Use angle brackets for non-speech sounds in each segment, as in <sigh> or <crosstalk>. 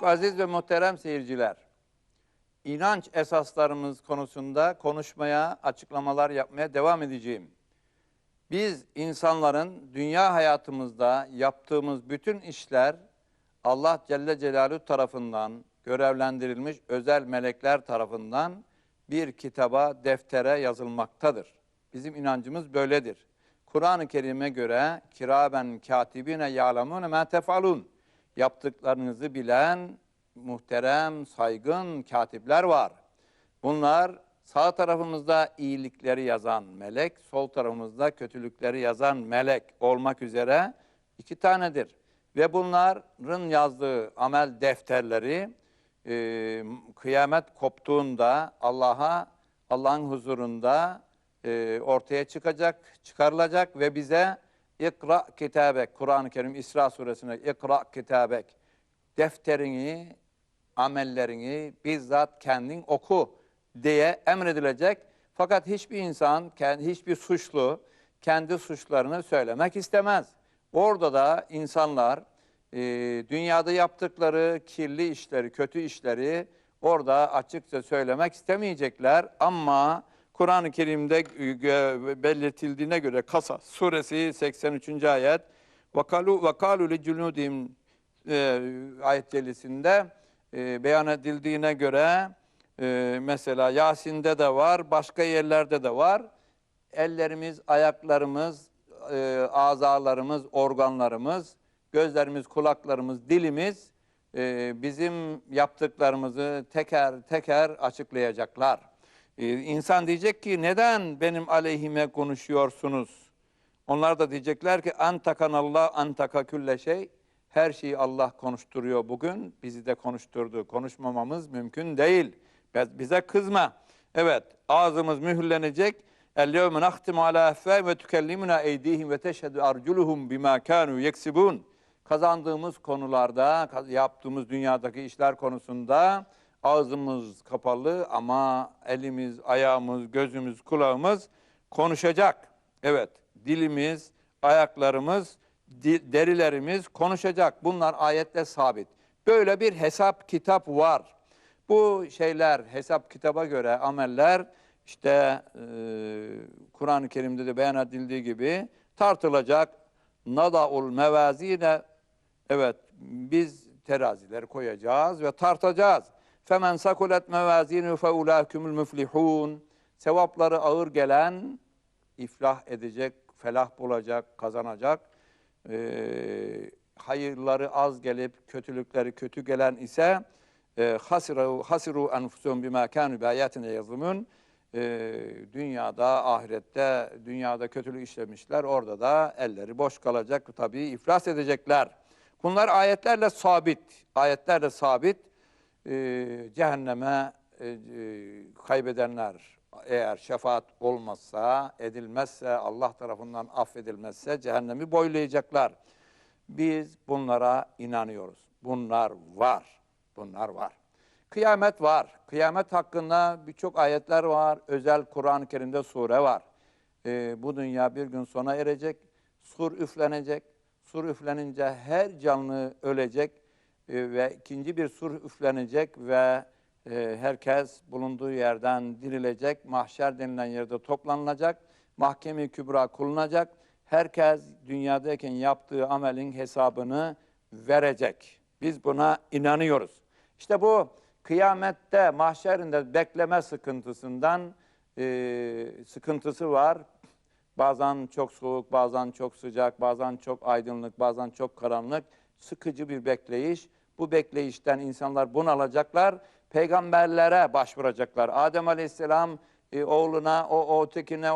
Çok aziz ve muhterem seyirciler, inanç esaslarımız konusunda konuşmaya, açıklamalar yapmaya devam edeceğim. Biz insanların dünya hayatımızda yaptığımız bütün işler Allah Celle Celaluhu tarafından görevlendirilmiş özel melekler tarafından bir kitaba, deftere yazılmaktadır. Bizim inancımız böyledir. Kur'an-ı Kerim'e göre kiraben katibine ya'lemune ma tefalun. Yaptıklarınızı bilen muhterem, saygın katipler var. Bunlar sağ tarafımızda iyilikleri yazan melek, sol tarafımızda kötülükleri yazan melek olmak üzere iki tanedir. Ve bunların yazdığı amel defterleri e, kıyamet koptuğunda Allah'a, Allah'ın huzurunda e, ortaya çıkacak, çıkarılacak ve bize ikra kitabek, Kur'an-ı Kerim İsra suresinde ikra kitabek, defterini, amellerini bizzat kendin oku diye emredilecek. Fakat hiçbir insan, hiçbir suçlu kendi suçlarını söylemek istemez. Orada da insanlar e, dünyada yaptıkları kirli işleri, kötü işleri orada açıkça söylemek istemeyecekler. Ama Kur'an-ı Kerim'de e, e, belirtildiğine göre Kasas suresi 83. ayet vakalu vakalu li cunudihim e, ayet delisinde beyan edildiğine göre mesela Yasin'de de var, başka yerlerde de var. Ellerimiz, ayaklarımız, e, azalarımız, organlarımız, gözlerimiz, kulaklarımız, dilimiz bizim yaptıklarımızı teker teker açıklayacaklar. E, insan diyecek ki neden benim aleyhime konuşuyorsunuz? Onlar da diyecekler ki antakanallah antaka külle şey. Her şeyi Allah konuşturuyor bugün. Bizi de konuşturdu. Konuşmamamız mümkün değil. Biz- Bize kızma. Evet, ağzımız mühürlenecek. Ala affâhim ve tükellimuna eydihim ve teşhedü arculuhum bima kânû yeksibûn. Kazandığımız konularda, yaptığımız dünyadaki işler konusunda ağzımız kapalı ama elimiz, ayağımız, gözümüz, kulağımız konuşacak. Evet, dilimiz, ayaklarımız, derilerimiz konuşacak. Bunlar ayette sabit. Böyle bir hesap kitap var. Bu şeyler hesap kitaba göre ameller işte e, Kur'an-ı Kerim'de de beyan edildiği gibi tartılacak. Nadaul mevazine evet biz terazileri koyacağız ve tartacağız. Femen sakulet mevazinu fe ulâkümül müflihûn. Sevapları ağır gelen iflah edecek, felah bulacak, kazanacak. Ee, hayırları az gelip kötülükleri kötü gelen ise e, hasiru hasiru enfusuhum bima kanu bi ayatina yazlimun. Ee, dünyada, ahirette, dünyada kötülük işlemişler. Orada da elleri boş kalacak. Tabii iflas edecekler. Bunlar ayetlerle sabit. Ayetlerle sabit. Ee, cehenneme e, e, kaybedenler eğer şefaat olmazsa, edilmezse, Allah tarafından affedilmezse cehennemi boylayacaklar. Biz bunlara inanıyoruz. Bunlar var. Bunlar var. Kıyamet var. Kıyamet hakkında birçok ayetler var. Özel Kur'an-ı Kerim'de sure var. Ee, bu dünya bir gün sona erecek. Sur üflenecek. Sur üflenince her canlı ölecek ve ikinci bir sur üflenecek ve e, herkes bulunduğu yerden dirilecek. Mahşer denilen yerde toplanılacak. Mahkeme-i Kübra kurulacak. Herkes dünyadayken yaptığı amelin hesabını verecek. Biz buna inanıyoruz. İşte bu kıyamette mahşerinde bekleme sıkıntısından e, sıkıntısı var. Bazen çok soğuk, bazen çok sıcak, bazen çok aydınlık, bazen çok karanlık. Sıkıcı bir bekleyiş. Bu bekleyişten insanlar bunalacaklar. Peygamberlere başvuracaklar. Adem Aleyhisselam e, oğluna, o, o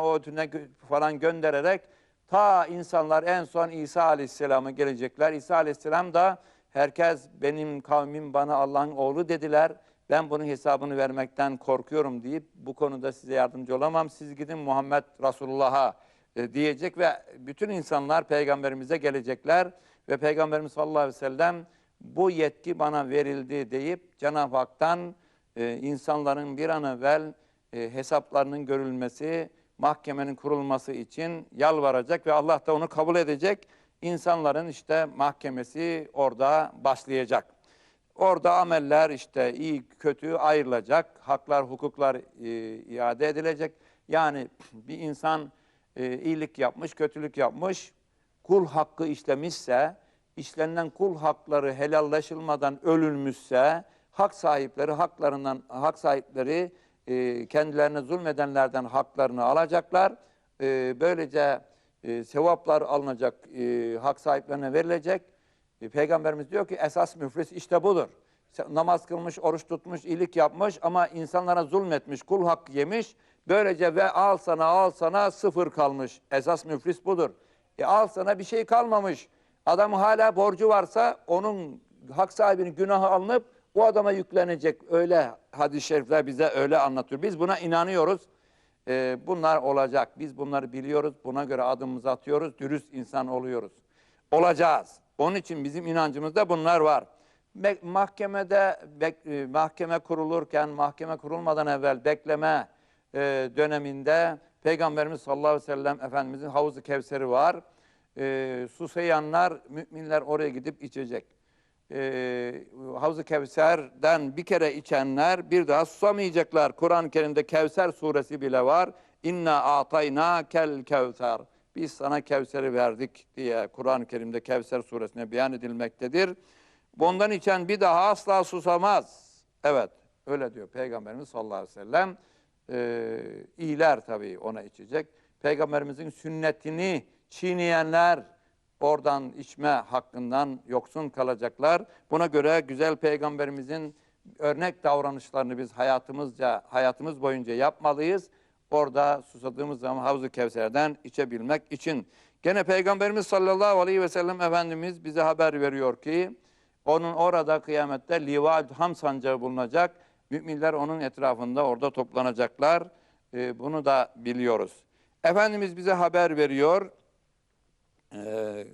o ötüne falan göndererek ta insanlar en son İsa Aleyhisselam'a gelecekler. İsa Aleyhisselam da herkes benim kavmim bana Allah'ın oğlu dediler. Ben bunun hesabını vermekten korkuyorum deyip bu konuda size yardımcı olamam. Siz gidin Muhammed Resulullah'a e, diyecek ve bütün insanlar peygamberimize gelecekler ve peygamberimiz sallallahu aleyhi ve sellem bu yetki bana verildi deyip Cenab-ı Hak'tan e, insanların bir an evvel e, hesaplarının görülmesi, mahkemenin kurulması için yalvaracak ve Allah da onu kabul edecek. İnsanların işte mahkemesi orada başlayacak. Orada ameller işte iyi kötü ayrılacak, haklar hukuklar e, iade edilecek. Yani <clears throat> bir insan e, iyilik yapmış, kötülük yapmış, kul hakkı işlemişse, işlenen kul hakları helallaşılmadan ölülmüşse, hak sahipleri haklarından hak sahipleri e, kendilerine zulmedenlerden haklarını alacaklar. E, böylece e, sevaplar alınacak, e, hak sahiplerine verilecek. E, Peygamberimiz diyor ki esas müflis işte budur. Namaz kılmış, oruç tutmuş, iyilik yapmış ama insanlara zulmetmiş, kul hakkı yemiş. Böylece ve al sana al sana sıfır kalmış. Esas müflis budur. E al sana bir şey kalmamış. Adam hala borcu varsa onun hak sahibinin günahı alınıp o adama yüklenecek. Öyle hadis-i şerifler bize öyle anlatıyor. Biz buna inanıyoruz. Ee, bunlar olacak. Biz bunları biliyoruz. Buna göre adımımızı atıyoruz. Dürüst insan oluyoruz. Olacağız. Onun için bizim inancımızda bunlar var. Me- mahkemede e, mahkeme kurulurken, mahkeme kurulmadan evvel bekleme e, döneminde Peygamberimiz sallallahu aleyhi ve sellem Efendimizin havuzu kevseri var. E, susayanlar, müminler oraya gidip içecek. E, Havz-ı Kevser'den bir kere içenler bir daha susamayacaklar. Kur'an-ı Kerim'de Kevser suresi bile var. İnna atayna kel kevser. Biz sana Kevser'i verdik diye Kur'an-ı Kerim'de Kevser suresine beyan edilmektedir. Bundan içen bir daha asla susamaz. Evet, öyle diyor Peygamberimiz sallallahu aleyhi ve sellem. Ee, iyiler tabii ona içecek. Peygamberimizin sünnetini çiğneyenler oradan içme hakkından yoksun kalacaklar. Buna göre güzel peygamberimizin örnek davranışlarını biz hayatımızca hayatımız boyunca yapmalıyız. Orada susadığımız zaman Havz-ı Kevser'den içebilmek için. Gene Peygamberimiz sallallahu aleyhi ve sellem Efendimiz bize haber veriyor ki onun orada kıyamette liva ham sancağı bulunacak. Müminler onun etrafında orada toplanacaklar. Ee, bunu da biliyoruz. Efendimiz bize haber veriyor. Ee,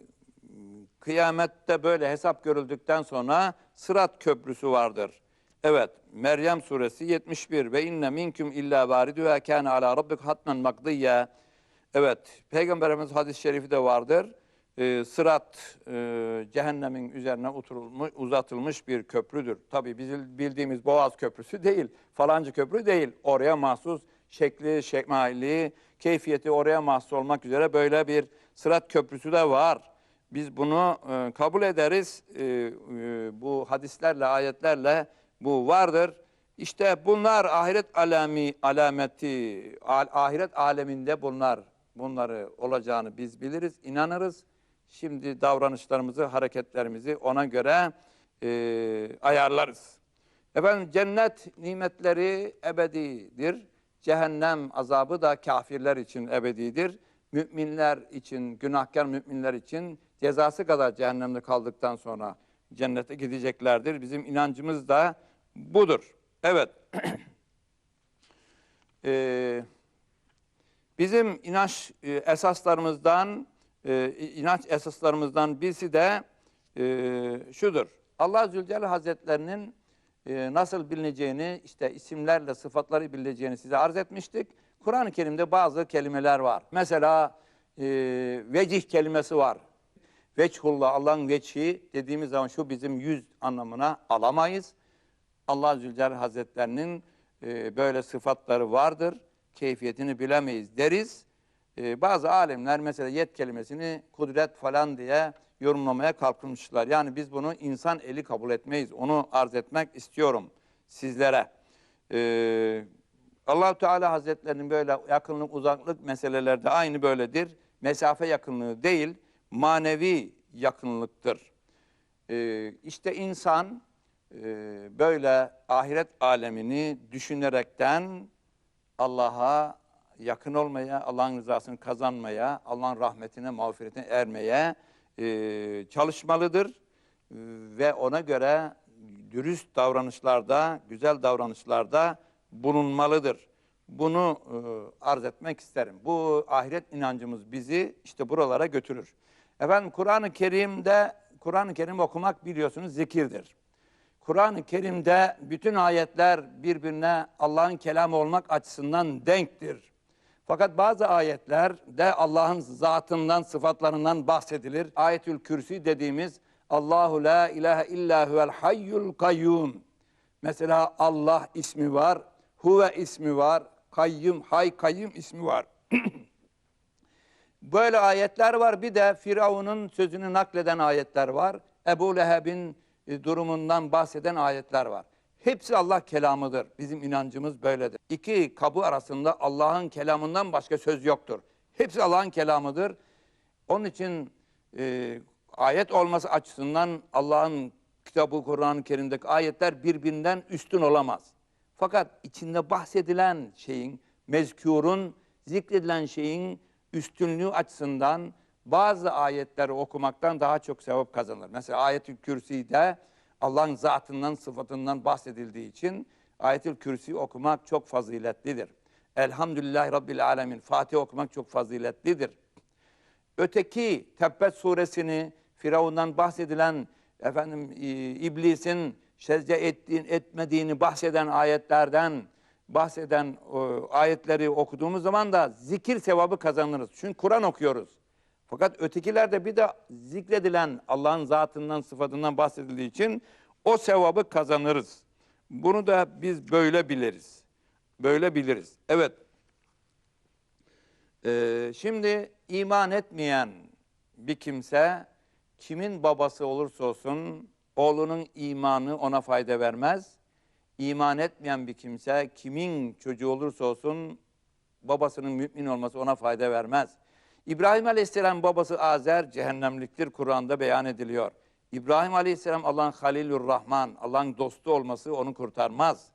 kıyamette böyle hesap görüldükten sonra Sırat Köprüsü vardır. Evet, Meryem suresi 71 ve inne minkum illa variduha kana ala rabbik hatmen makdiyya. Evet, Peygamberimiz hadis-i şerifi de vardır. Ee, sırat e, cehennemin üzerine oturulmuş, uzatılmış bir köprüdür. Tabii bizim bildiğimiz Boğaz Köprüsü değil, falancı köprü değil. Oraya mahsus şekli, şekmali, keyfiyeti oraya mahsus olmak üzere böyle bir sırat köprüsü de var. Biz bunu e, kabul ederiz. E, e, bu hadislerle, ayetlerle bu vardır. İşte bunlar ahiret alemi, alameti, al- ahiret aleminde bunlar, bunları olacağını biz biliriz, inanırız. Şimdi davranışlarımızı, hareketlerimizi ona göre e, ayarlarız. Efendim cennet nimetleri ebedidir. Cehennem azabı da kafirler için ebedidir. Müminler için, günahkar müminler için cezası kadar cehennemde kaldıktan sonra cennete gideceklerdir. Bizim inancımız da budur. Evet. <clears throat> Ee, bizim inanç e, esaslarımızdan, e, inanç esaslarımızdan birisi de e, şudur. Allah Zülcelal Hazretlerinin e, nasıl bilineceğini, işte isimlerle sıfatları bilineceğini size arz etmiştik. Kur'an-ı Kerim'de bazı kelimeler var. Mesela e, vecih kelimesi var. Veçhullah, Allah'ın veçhi dediğimiz zaman şu bizim yüz anlamına alamayız. Allah Zülcelal Hazretlerinin e, böyle sıfatları vardır. Keyfiyetini bilemeyiz deriz. E, bazı alimler mesela yet kelimesini kudret falan diye yorumlamaya kalkmışlar. Yani biz bunu insan eli kabul etmeyiz. Onu arz etmek istiyorum sizlere. E, allah Teala Hazretlerinin böyle yakınlık uzaklık meselelerde aynı böyledir. Mesafe yakınlığı değil, manevi yakınlıktır. Ee, işte insan e, böyle ahiret alemini düşünerekten Allah'a yakın olmaya, Allah'ın rızasını kazanmaya, Allah'ın rahmetine, mağfiretine ermeye e, çalışmalıdır. Ve ona göre dürüst davranışlarda, güzel davranışlarda bulunmalıdır. Bunu e, arz etmek isterim. Bu ahiret inancımız bizi işte buralara götürür. Efendim Kur'an-ı Kerim'de Kur'an-ı Kerim okumak biliyorsunuz zikirdir. Kur'an-ı Kerim'de bütün ayetler birbirine Allah'ın kelamı olmak açısından denktir. Fakat bazı ayetlerde Allah'ın zatından, sıfatlarından bahsedilir. Ayetül Kürsi dediğimiz Allahu la ilahe illa huvel hayyul kayyum. Mesela Allah ismi var, huve ismi var, kayyum, hay kayyum ismi var. <clears throat> Böyle ayetler var. Bir de Firavun'un sözünü nakleden ayetler var. Ebu Leheb'in e, durumundan bahseden ayetler var. Hepsi Allah kelamıdır. Bizim inancımız böyledir. İki kabı arasında Allah'ın kelamından başka söz yoktur. Hepsi Allah'ın kelamıdır. Onun için e, ayet olması açısından Allah'ın kitabı Kur'an-ı Kerim'deki ayetler birbirinden üstün olamaz. Fakat içinde bahsedilen şeyin, mezkurun, zikredilen şeyin üstünlüğü açısından bazı ayetleri okumaktan daha çok sevap kazanır. Mesela ayet-ül kürsüde Allah'ın zatından, sıfatından bahsedildiği için ayet-ül kürsü okumak çok faziletlidir. Elhamdülillahi Rabbil Alemin. Fatih okumak çok faziletlidir. Öteki Tebbet suresini Firavundan bahsedilen efendim iblisin secde ettiğin, etmediğini bahseden ayetlerden bahseden o, ayetleri okuduğumuz zaman da zikir sevabı kazanırız. Çünkü Kur'an okuyoruz. Fakat ötekilerde bir de zikredilen Allah'ın zatından, sıfatından bahsedildiği için o sevabı kazanırız. Bunu da biz böyle biliriz. Böyle biliriz. Evet. Ee, şimdi iman etmeyen bir kimse kimin babası olursa olsun oğlunun imanı ona fayda vermez. İman etmeyen bir kimse kimin çocuğu olursa olsun babasının mümin olması ona fayda vermez. İbrahim Aleyhisselam babası Azer cehennemliktir Kur'an'da beyan ediliyor. İbrahim Aleyhisselam Allah'ın Halilur Rahman, Allah'ın dostu olması onu kurtarmaz.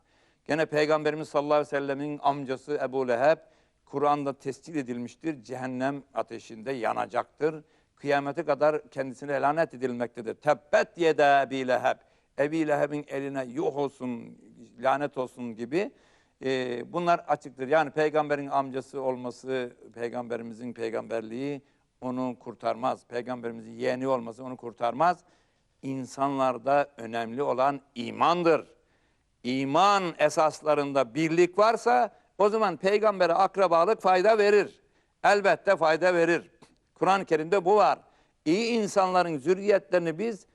Gene Peygamberimiz sallallahu aleyhi ve sellemin amcası Ebu Leheb Kur'an'da tescil edilmiştir. Cehennem ateşinde yanacaktır. Kıyamete kadar kendisine lanet edilmektedir. Tebbet yede Ebi Leheb. Ebi Leheb'in eline yuh olsun, lanet olsun gibi e, bunlar açıktır. Yani peygamberin amcası olması, peygamberimizin peygamberliği onu kurtarmaz. Peygamberimizin yeğeni olması onu kurtarmaz. İnsanlarda önemli olan imandır. İman esaslarında birlik varsa o zaman peygambere akrabalık fayda verir. Elbette fayda verir. Kur'an-ı Kerim'de bu var. İyi insanların zürriyetlerini biz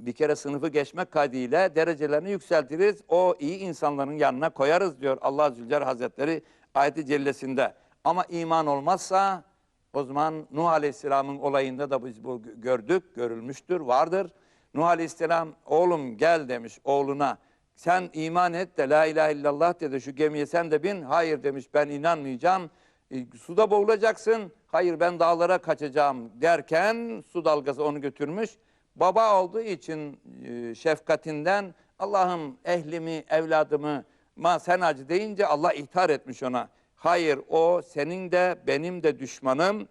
bir kere sınıfı geçmek kaydıyla derecelerini yükseltiriz. O iyi insanların yanına koyarız diyor Allah Zülcelal Hazretleri ayeti cellesinde. Ama iman olmazsa o zaman Nuh Aleyhisselam'ın olayında da biz bu gördük, görülmüştür, vardır. Nuh Aleyhisselam oğlum gel demiş oğluna. Sen iman et de la ilahe illallah dedi şu gemiye sen de bin. Hayır demiş ben inanmayacağım. E, suda boğulacaksın. Hayır ben dağlara kaçacağım derken su dalgası onu götürmüş. Baba olduğu için e, şefkatinden Allah'ım ehlimi, evladımı ma sen acı deyince Allah ihtar etmiş ona. Hayır o senin de benim de düşmanım.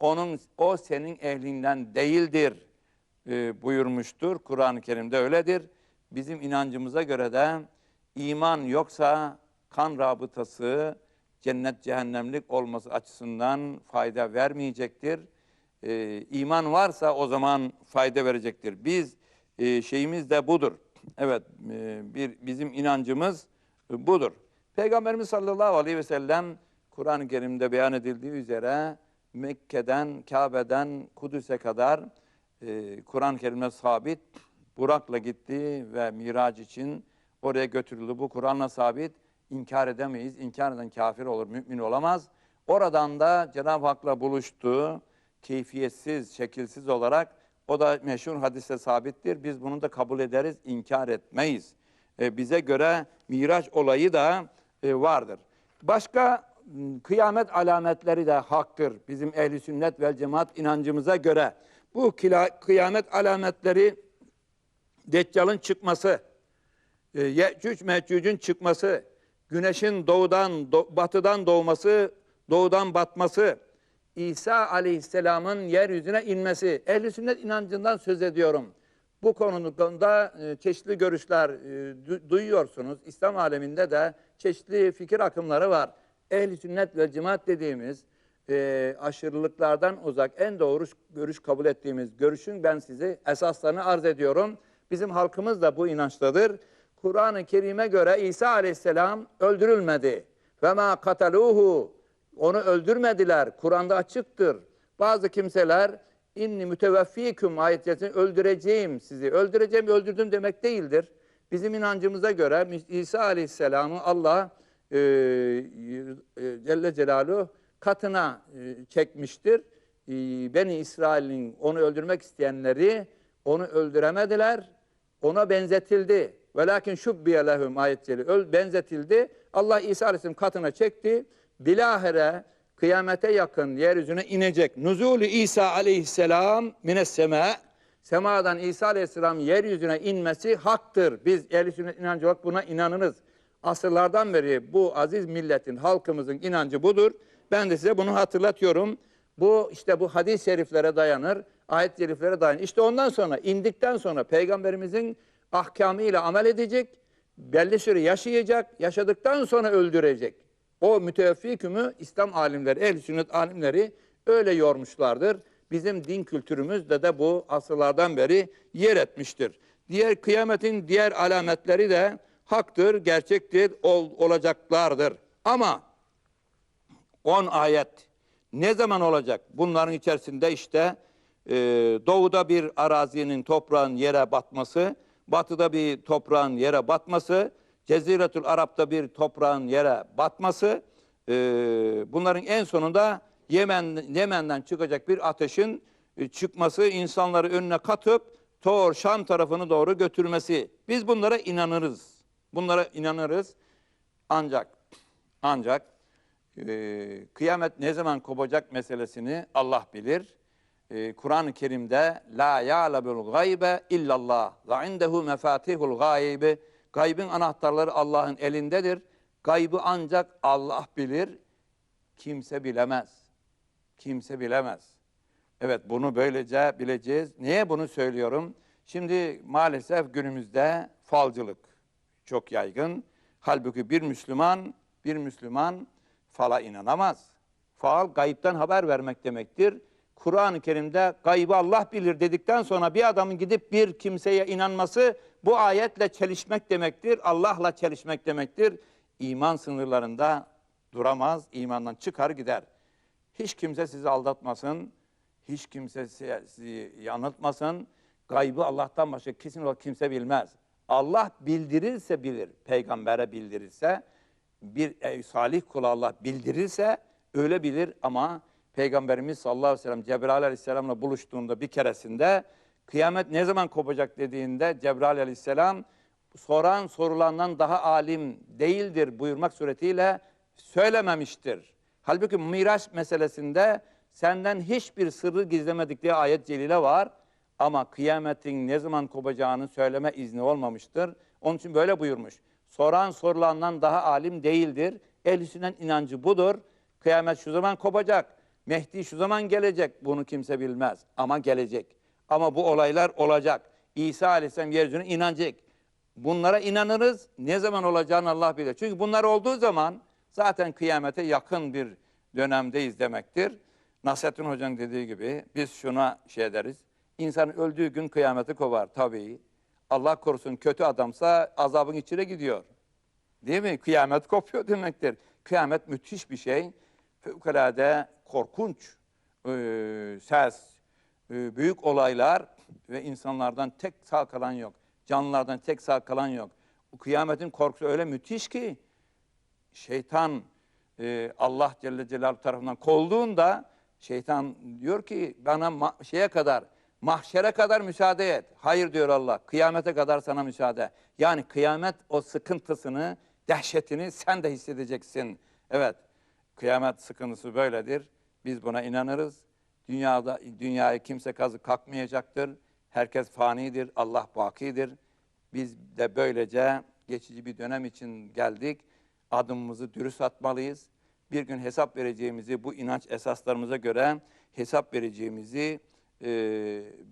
Onun o senin ehlinden değildir e, buyurmuştur. Kur'an-ı Kerim'de öyledir. Bizim inancımıza göre de iman yoksa kan rabıtası cennet cehennemlik olması açısından fayda vermeyecektir. Ee, iman varsa o zaman fayda verecektir. Biz e, şeyimiz de budur. Evet e, bir bizim inancımız e, budur. Peygamberimiz sallallahu aleyhi ve sellem Kur'an-ı Kerim'de beyan edildiği üzere Mekke'den, Kabe'den Kudüs'e kadar e, Kur'an-ı Kerim'e sabit Burak'la gitti ve Miraç için oraya götürüldü. Bu Kur'an'la sabit. İnkar edemeyiz. İnkar eden kafir olur, mümin olamaz. Oradan da Cenab-ı Hak'la buluştu. Keyfiyetsiz, şekilsiz olarak. O da meşhur hadiste sabittir. Biz bunu da kabul ederiz, inkar etmeyiz. E, bize göre Miraç olayı da e, vardır. Başka kıyamet alametleri de haktır. Bizim ehli sünnet vel cemaat inancımıza göre. Bu kıyamet alametleri Deccal'ın çıkması, e, Yecüc Mecüc'ün çıkması, güneşin doğudan, do- batıdan doğması, doğudan batması, İsa Aleyhisselam'ın yeryüzüne inmesi, ehli sünnet inancından söz ediyorum. Bu konuda e, çeşitli görüşler e, du- duyuyorsunuz. İslam aleminde de çeşitli fikir akımları var. Ehli sünnet ve cemaat dediğimiz e, aşırılıklardan uzak en doğru görüş kabul ettiğimiz görüşün ben size esaslarını arz ediyorum. Bizim halkımız da bu inançtadır. Kur'an-ı Kerim'e göre İsa Aleyhisselam öldürülmedi. Ve ma kataluhu onu öldürmediler. Kur'an'da açıktır. Bazı kimseler inni müteveffiküm ayetçesini öldüreceğim sizi. Öldüreceğim, öldürdüm demek değildir. Bizim inancımıza göre İsa Aleyhisselam'ı Allah e, e, Celle Celaluhu katına e, çekmiştir. E, Beni İsrail'in onu öldürmek isteyenleri onu öldüremediler. Ona benzetildi. Velakin şubbiye lehum ayetleri benzetildi. Allah İsa Aleyhisselam katına çekti. Bilahare kıyamete yakın yeryüzüne inecek. Nuzulü İsa Aleyhisselam mines sema semadan İsa Aleyhisselam yeryüzüne inmesi haktır. Biz ehl sünnet inancı olarak buna inanırız. Asırlardan beri bu aziz milletin, halkımızın inancı budur. Ben de size bunu hatırlatıyorum. Bu işte bu hadis-i şeriflere dayanır, ayet-i şeriflere dayanır. İşte ondan sonra indikten sonra peygamberimizin ahkamıyla amel edecek, belli süre yaşayacak, yaşadıktan sonra öldürecek. O müteveffi İslam alimleri, ehl sünnet alimleri öyle yormuşlardır. Bizim din kültürümüzde de bu asırlardan beri yer etmiştir. Diğer kıyametin diğer alametleri de haktır, gerçektir, ol, olacaklardır. Ama 10 ayet ne zaman olacak? Bunların içerisinde işte e, doğuda bir arazinin toprağın yere batması, batıda bir toprağın yere batması, Ceziretül Arap'ta bir toprağın yere batması, e, bunların en sonunda Yemen, Yemen'den çıkacak bir ateşin e, çıkması, insanları önüne katıp Tor, Şam tarafını doğru götürmesi. Biz bunlara inanırız. Bunlara inanırız. Ancak, ancak e, kıyamet ne zaman kopacak meselesini Allah bilir. E, Kur'an-ı Kerim'de la ya'lebul gaybe illallah ve indehu mefatihul gaybi Gaybın anahtarları Allah'ın elindedir. Gaybı ancak Allah bilir. Kimse bilemez. Kimse bilemez. Evet bunu böylece bileceğiz. Niye bunu söylüyorum? Şimdi maalesef günümüzde falcılık çok yaygın. Halbuki bir Müslüman, bir Müslüman fala inanamaz. Fal gayipten haber vermek demektir. Kur'an-ı Kerim'de gaybı Allah bilir dedikten sonra bir adamın gidip bir kimseye inanması bu ayetle çelişmek demektir. Allah'la çelişmek demektir. İman sınırlarında duramaz, imandan çıkar gider. Hiç kimse sizi aldatmasın, hiç kimse sizi yanıltmasın. Gaybı Allah'tan başka kesin olarak kimse bilmez. Allah bildirirse bilir, peygambere bildirirse, bir salih kula Allah bildirirse öyle bilir ama Peygamberimiz sallallahu aleyhi ve sellem Cebrail aleyhisselamla buluştuğunda bir keresinde kıyamet ne zaman kopacak dediğinde Cebrail aleyhisselam soran sorulandan daha alim değildir buyurmak suretiyle söylememiştir. Halbuki Miraç meselesinde senden hiçbir sırrı gizlemedik diye ayet celile var. Ama kıyametin ne zaman kopacağını söyleme izni olmamıştır. Onun için böyle buyurmuş. Soran sorulandan daha alim değildir. Ehl-i inancı budur. Kıyamet şu zaman kopacak. Mehdi şu zaman gelecek. Bunu kimse bilmez ama gelecek. Ama bu olaylar olacak. İsa Aleyhisselam yeryüzüne inanacak. Bunlara inanırız. Ne zaman olacağını Allah bilir. Çünkü bunlar olduğu zaman zaten kıyamete yakın bir dönemdeyiz demektir. Nasrettin Hoca'nın dediği gibi biz şuna şey deriz. İnsan öldüğü gün kıyameti kovar tabii. Allah korusun kötü adamsa azabın içine gidiyor. Değil mi? Kıyamet kopuyor demektir. Kıyamet müthiş bir şey. Fevkalade korkunç e, ses, e, büyük olaylar ve insanlardan tek sağ kalan yok. Canlılardan tek sağ kalan yok. Bu kıyametin korkusu öyle müthiş ki şeytan e, Allah Celle Celaluhu tarafından kovulduğunda şeytan diyor ki bana şeye kadar mahşere kadar müsaade et. Hayır diyor Allah. Kıyamete kadar sana müsaade. Yani kıyamet o sıkıntısını, dehşetini sen de hissedeceksin. Evet. Kıyamet sıkıntısı böyledir. Biz buna inanırız. Dünyada dünyayı kimse kazı kalkmayacaktır. Herkes fanidir, Allah bakidir. Biz de böylece geçici bir dönem için geldik. Adımımızı dürüst atmalıyız. Bir gün hesap vereceğimizi, bu inanç esaslarımıza göre hesap vereceğimizi e,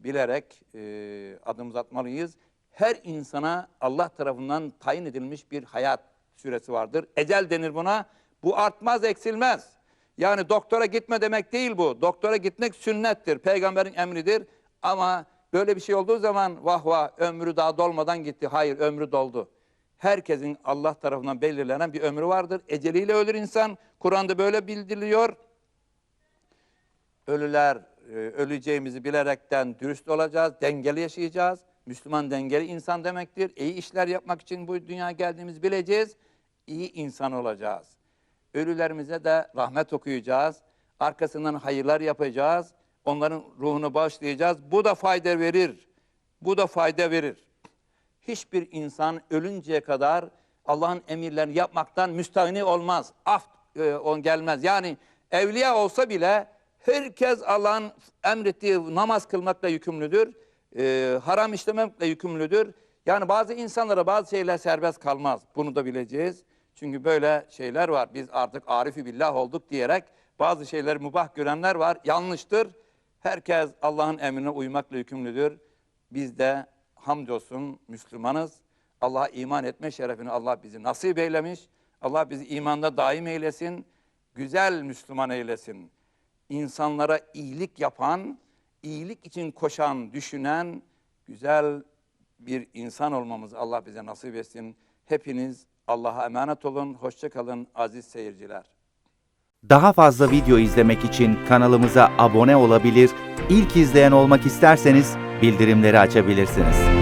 bilerek e, adımımızı atmalıyız. Her insana Allah tarafından tayin edilmiş bir hayat süresi vardır. Ecel denir buna. Bu artmaz, eksilmez. Yani doktora gitme demek değil bu. Doktora gitmek sünnettir, peygamberin emridir. Ama böyle bir şey olduğu zaman vah vah ömrü daha dolmadan gitti. Hayır ömrü doldu. Herkesin Allah tarafından belirlenen bir ömrü vardır. Eceliyle ölür insan. Kur'an'da böyle bildiriliyor. Ölüler e, öleceğimizi bilerekten dürüst olacağız, dengeli yaşayacağız. Müslüman dengeli insan demektir. İyi işler yapmak için bu dünyaya geldiğimizi bileceğiz. İyi insan olacağız. Ölülerimize de rahmet okuyacağız. Arkasından hayırlar yapacağız. Onların ruhunu bağışlayacağız. Bu da fayda verir. Bu da fayda verir. Hiçbir insan ölünceye kadar Allah'ın emirlerini yapmaktan müstahni olmaz. Af e, on gelmez. Yani evliya olsa bile herkes Allah'ın emrettiği namaz kılmakla yükümlüdür. E, haram işlemekle yükümlüdür. Yani bazı insanlara bazı şeyler serbest kalmaz. Bunu da bileceğiz. Çünkü böyle şeyler var. Biz artık arifi billah olduk diyerek bazı şeyleri mubah görenler var. Yanlıştır. Herkes Allah'ın emrine uymakla yükümlüdür. Biz de hamdolsun Müslümanız. Allah'a iman etme şerefini Allah bizi nasip eylemiş. Allah bizi imanda daim eylesin. Güzel Müslüman eylesin. İnsanlara iyilik yapan, iyilik için koşan, düşünen güzel bir insan olmamızı Allah bize nasip etsin. Hepiniz Allah'a emanet olun. Hoşça kalın aziz seyirciler. Daha fazla video izlemek için kanalımıza abone olabilir, ilk izleyen olmak isterseniz bildirimleri açabilirsiniz.